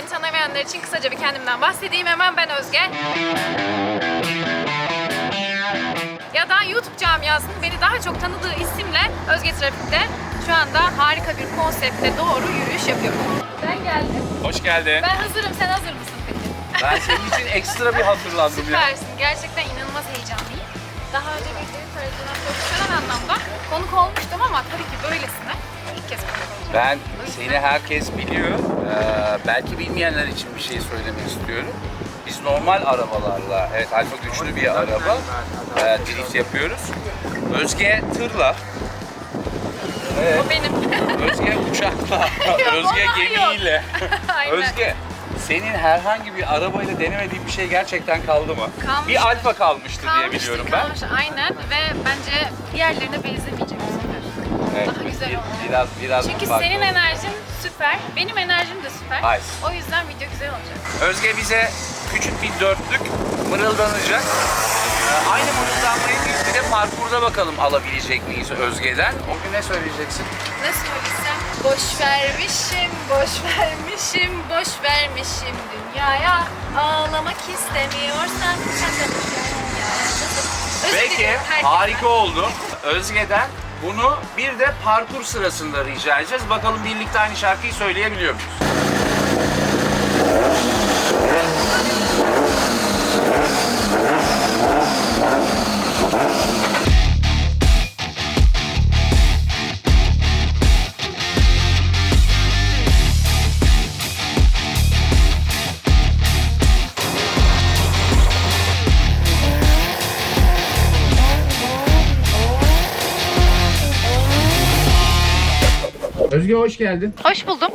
beni tanımayanlar için kısaca bir kendimden bahsedeyim hemen. Ben Özge. Ya da YouTube camiasının beni daha çok tanıdığı isimle Özge Trafik'te şu anda harika bir konsepte doğru yürüyüş yapıyorum. Ben geldim. Hoş geldin. Ben hazırım. Sen hazır mısın peki? Ben senin için ekstra bir hazırlandım ya. Süpersin. Gerçekten inanılmaz heyecanlıyım. Daha önce bildiğim kadarıyla profesyonel anlamda konuk olmuştum ama tabii ki böylesine ilk kez. Ben seni herkes biliyor. Ee, belki bilmeyenler için bir şey söylemek istiyorum. Biz normal arabalarla, evet alfa güçlü bir araba, e, drift yapıyoruz. Özge tırla, evet, O benim. Özge uçakla, Özge bana gemiyle. Aynen. Özge, senin herhangi bir arabayla denemediğin bir şey gerçekten kaldı mı? Kalmıştı. Bir alfa kalmıştı diye biliyorum ben. kalmıştı. Aynen ve bence diğerlerine benzemeyecek. Evet, Daha güzel oldu. Biraz biraz Çünkü farklı senin enerjin süper, benim enerjim de süper. Nice. O yüzden video güzel olacak. Özge bize küçük bir dörtlük mırıldanacak. Ee, aynı mırıldanmayı biz bir de parkurda bakalım alabilecek miyiz Özge'den. O gün ne söyleyeceksin? Ne söylesem? Boş vermişim, boş vermişim, boş vermişim dünyaya. Ağlamak istemiyorsan sen de boş ver dünyaya. Özür Peki dilerim herkesten. harika oldu. Özge'den bunu bir de parkur sırasında rica edeceğiz. Bakalım birlikte aynı şarkıyı söyleyebiliyor muyuz? Özge hoş geldin. Hoş buldum.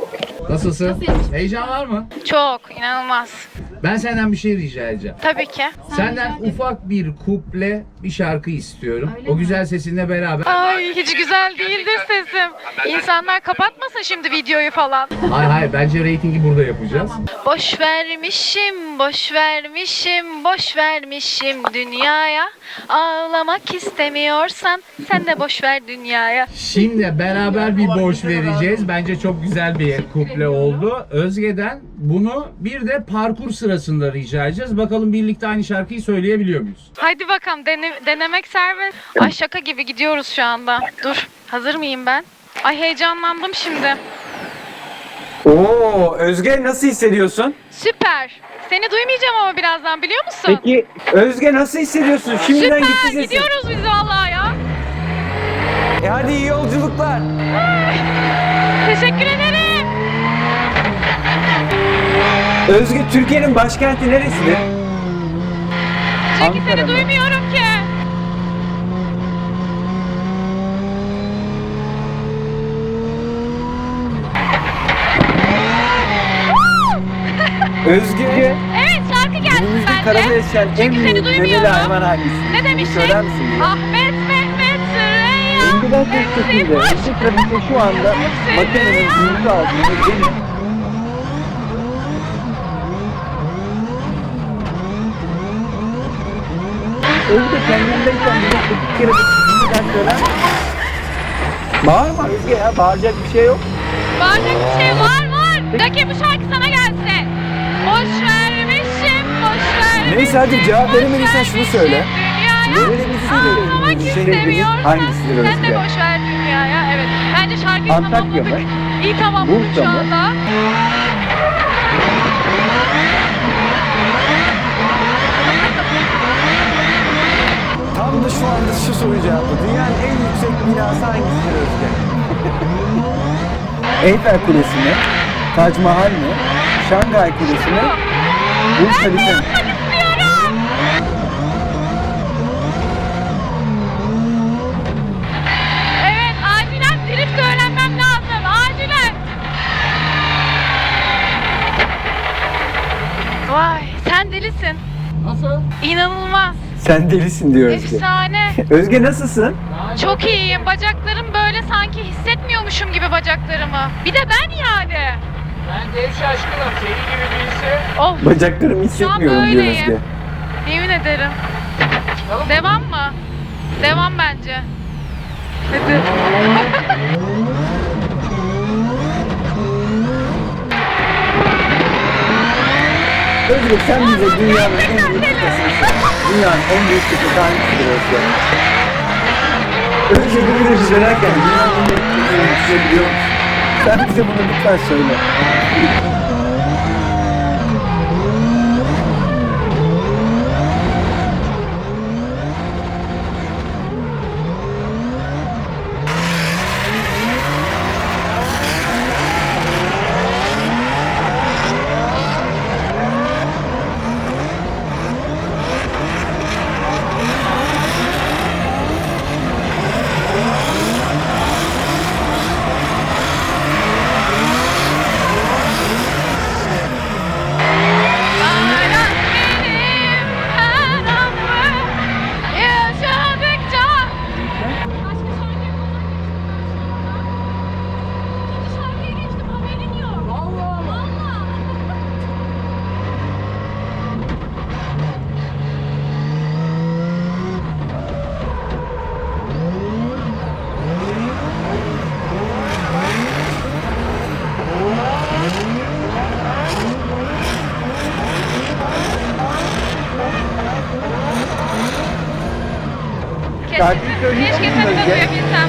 Nasılsın? Nasıl? Heyecan var mı? Çok, inanılmaz. Ben senden bir şey rica edeceğim. Tabii ki. Senden ufak bir kuple bir şarkı istiyorum. Öyle o mi? güzel sesinle beraber. Ay hiç güzel değildir sesim. İnsanlar kapatmasın şimdi videoyu falan. Hayır hayır bence reytingi burada yapacağız. Boş vermişim, boş vermişim, boş vermişim dünyaya. Ağlamak istemiyorsan sen de boş ver dünyaya. Şimdi beraber bir borç vereceğiz. Bence çok güzel bir kuple oldu. Özge'den bunu bir de parkur sırasında rica edeceğiz. Bakalım birlikte aynı şarkıyı söyleyebiliyor muyuz? Haydi bakalım dene- denemek serbest. Ay şaka gibi gidiyoruz şu anda. Dur hazır mıyım ben? Ay heyecanlandım şimdi. Oo, Özge nasıl hissediyorsun? Süper. Seni duymayacağım ama birazdan biliyor musun? Peki Özge nasıl hissediyorsun? Şimdiden gitti Süper sesin. gidiyoruz biz vallahi ya. E hadi iyi yolculuklar. Teşekkür ederim. Özge Türkiye'nin başkenti neresidir? Ankara seni mı? duymuyorum ki. Özge Evet şarkı geldi günümüzde bence. karada yaşayan en Çünkü seni büyük duymuyorum. hayvan hangisi? Ne Bunu demiştik? Söyler misin? bize? Ahmet Mehmet Süreyya. Tek hepsi şekilde. boş. Trafikte şu anda makinenin yüzü altında. Özge kendindeyken bir iki kere bir söyler? Bağırma Özge ya bağıracak bir şey yok. Bağıracak bir şey var var. Peki bu şarkı sana gelsin. Boş vermişim, boş vermişim. Neyse hadi cevap veremediysen şunu söyle. dünyaya. Nerelimizi Ağlamak söyleyelim. Şehrimiz istemiyorsan hangisidir Sen de boş ver dünyaya. Evet. Bence şarkıyı Antakya tamamladık. İyi tamamladık Bursa şu mı? anda. Şu anda şu soru cevabı. Dünyanın en yüksek binası hangisidir Özge? Eyfel Kulesi mi? Tac Mahal mi? Şangay Kulesi mi? Burj Khalifa mı? Evet, acilen drift öğrenmem lazım. Acilen. Vay, sen delisin. Nasıl? İnanılmaz. Sen delisin diyor Özge. Efsane. Özge nasılsın? Çok iyiyim. Bacaklarım böyle sanki hissetmiyormuşum gibi bacaklarımı. Bir de ben yani. Ben de şaşkınım. Senin gibi birisi. Of, Bacaklarımı hissetmiyorum diyor böyleyim. Özge. yemin ederim. Devam mı? Devam bence. Hadi. Özgür sen bize dünyanın en büyük kıtasısın. Dünyanın en büyük kıtası hangisidir Özgür? Özgür bunu da bize derken dünyanın en büyük kıtası hangisidir biliyor musun? Sen bize bunu lütfen söyle. Şarkıyı söylüyor Keşke musun seni de Özge? duyabilsem.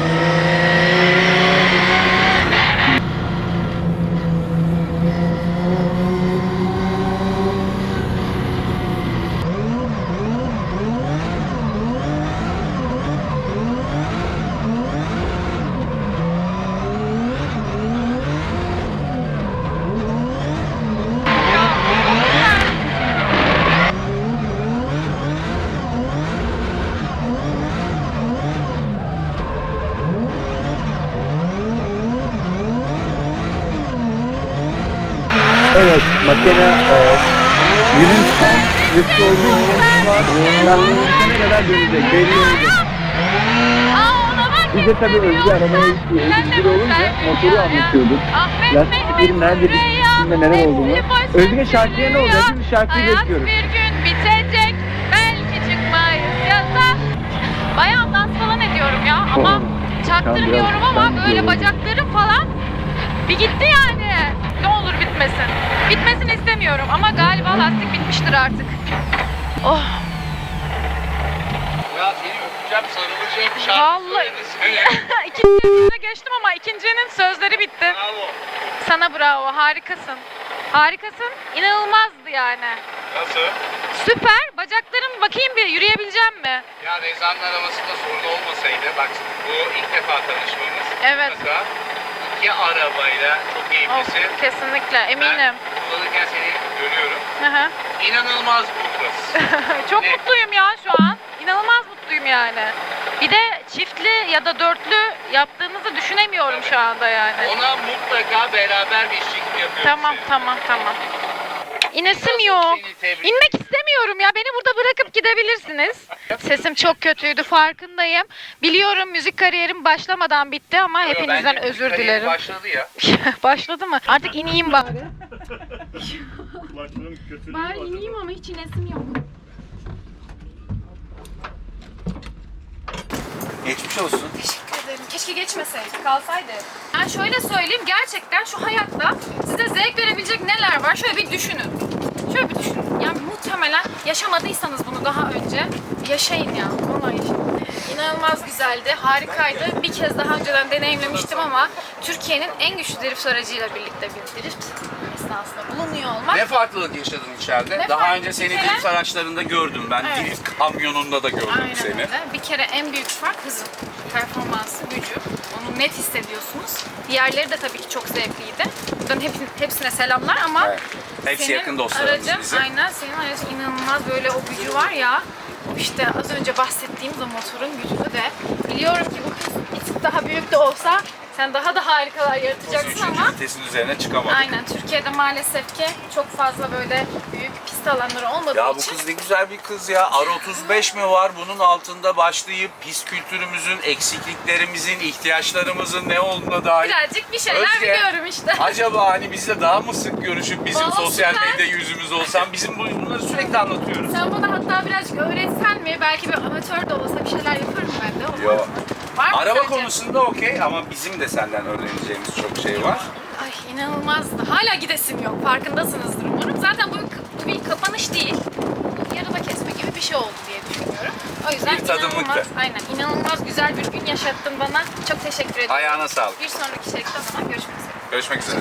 Evet, makine e, tam zıttı olduğu an yaklaşık kadar dönecek belli olacak. Ağlamak Biz de tabii Özgür arabaya ilgili olunca motoru anlatıyorduk. Lastiklerin nerede bittiğinde neler olduğunu. Özgür şarkıya ne olacak? Biz şarkıyı bekliyoruz. bir gün bitecek. Belki çıkmayız yaza. Bayağı dans falan ediyorum ya ama çaktırmıyorum ama böyle bacaklarım falan bir gitti yani. Bitmesin. Bitmesini istemiyorum ama galiba lastik bitmiştir artık. Oh Ya seni öpeceğim, sarılacağım, şarkı vallahi ikinciye geçtim ama ikincinin sözleri bitti. Bravo. Sana bravo harikasın. Harikasın. İnanılmazdı yani. Nasıl? Süper. Bacaklarım bakayım bir yürüyebileceğim mi? Ya Rezan'ın arabasında sorun olmasaydı, bak bu ilk defa tanışmamız. Evet. Mutlaka iki arabayla çok keyiflisi. kesinlikle eminim. Ben kullanırken seni görüyorum. Hı hı. İnanılmaz kız. Çok Ne? mutluyum ya şu an. İnanılmaz mutluyum yani. Bir de çiftli ya da dörtlü yaptığımızı düşünemiyorum şu anda yani. Ona mutlaka beraber bir çekim yapıyoruz. Tamam tamam tamam. İnesim yok. İnmek istemiyorum ya. Beni burada gidebilirsiniz. Sesim çok kötüydü farkındayım. Biliyorum müzik kariyerim başlamadan bitti ama Yo, hepinizden bence özür kariyer dilerim. Başladı ya. Başladı mı? Artık ineyim bari. Kötülüğü var. ineyim ama hiç inesim yok. Geçmiş olsun. Teşekkür ederim. Keşke geçmeseydi, kalsaydı. Ben şöyle söyleyeyim, gerçekten şu hayatta size zevk verebilecek neler var? Şöyle bir düşünün. Şöyle bir düşünün. Yani muhtemelen yaşamadıysanız bunu daha önce yaşayın ya. Vallahi yaşayın. İnanılmaz güzeldi, harikaydı. Bir kez daha önceden deneyimlemiştim ama Türkiye'nin en güçlü drift aracıyla birlikte bir drift esnasında bulunuyor olmak Ne farklılık yaşadın içeride? Ne Daha önce seni bir kere- drift araçlarında gördüm ben. Evet. Drift kamyonunda da gördüm Aynen seni. öyle. Bir kere en büyük fark hızı, performansı, gücü. Net hissediyorsunuz. Diğerleri de tabii ki çok zevkliydi. Buradan hep, hepsine selamlar ama Evet. Hepsi senin yakın dostlarımız aracın, bizim. Aynen senin aracın inanılmaz böyle o gücü var ya. İşte az önce bahsettiğimiz o motorun gücü de. Biliyorum ki bu kız bir tık daha büyük de olsa sen daha da harikalar yaratacaksın 33. ama vitesin üzerine çıkamadık. Aynen Türkiye'de maalesef ki çok fazla böyle alanları olmadığı Ya bu için kız ne güzel bir kız ya. R35 mi var? Bunun altında başlayıp pist kültürümüzün, eksikliklerimizin, ihtiyaçlarımızın ne olduğuna dair. birazcık bir şeyler Özge, biliyorum işte. Acaba hani bizle daha mı sık görüşüp bizim Vallahi sosyal süper. medya yüzümüz olsan bizim bu- bunları sürekli anlatıyoruz. Sen bana hatta birazcık öğretsen mi? Belki bir amatör de olsa bir şeyler yaparım ben de. Olmaz Yo. mı? Var mı Araba sence? konusunda okey ama bizim de senden öğreneceğimiz çok şey var. Ay inanılmazdı. Hala gidesim yok. Farkındasınızdır umarım. Zaten bu, bir kapanış değil. Yarıda kesme gibi bir şey oldu diye düşünüyorum. O yüzden inanılmaz, aynen, inanılmaz güzel bir gün yaşattın bana. Çok teşekkür ederim. Ayağına sağlık. Bir sonraki içerikte o zaman görüşmek üzere. Görüşmek üzere.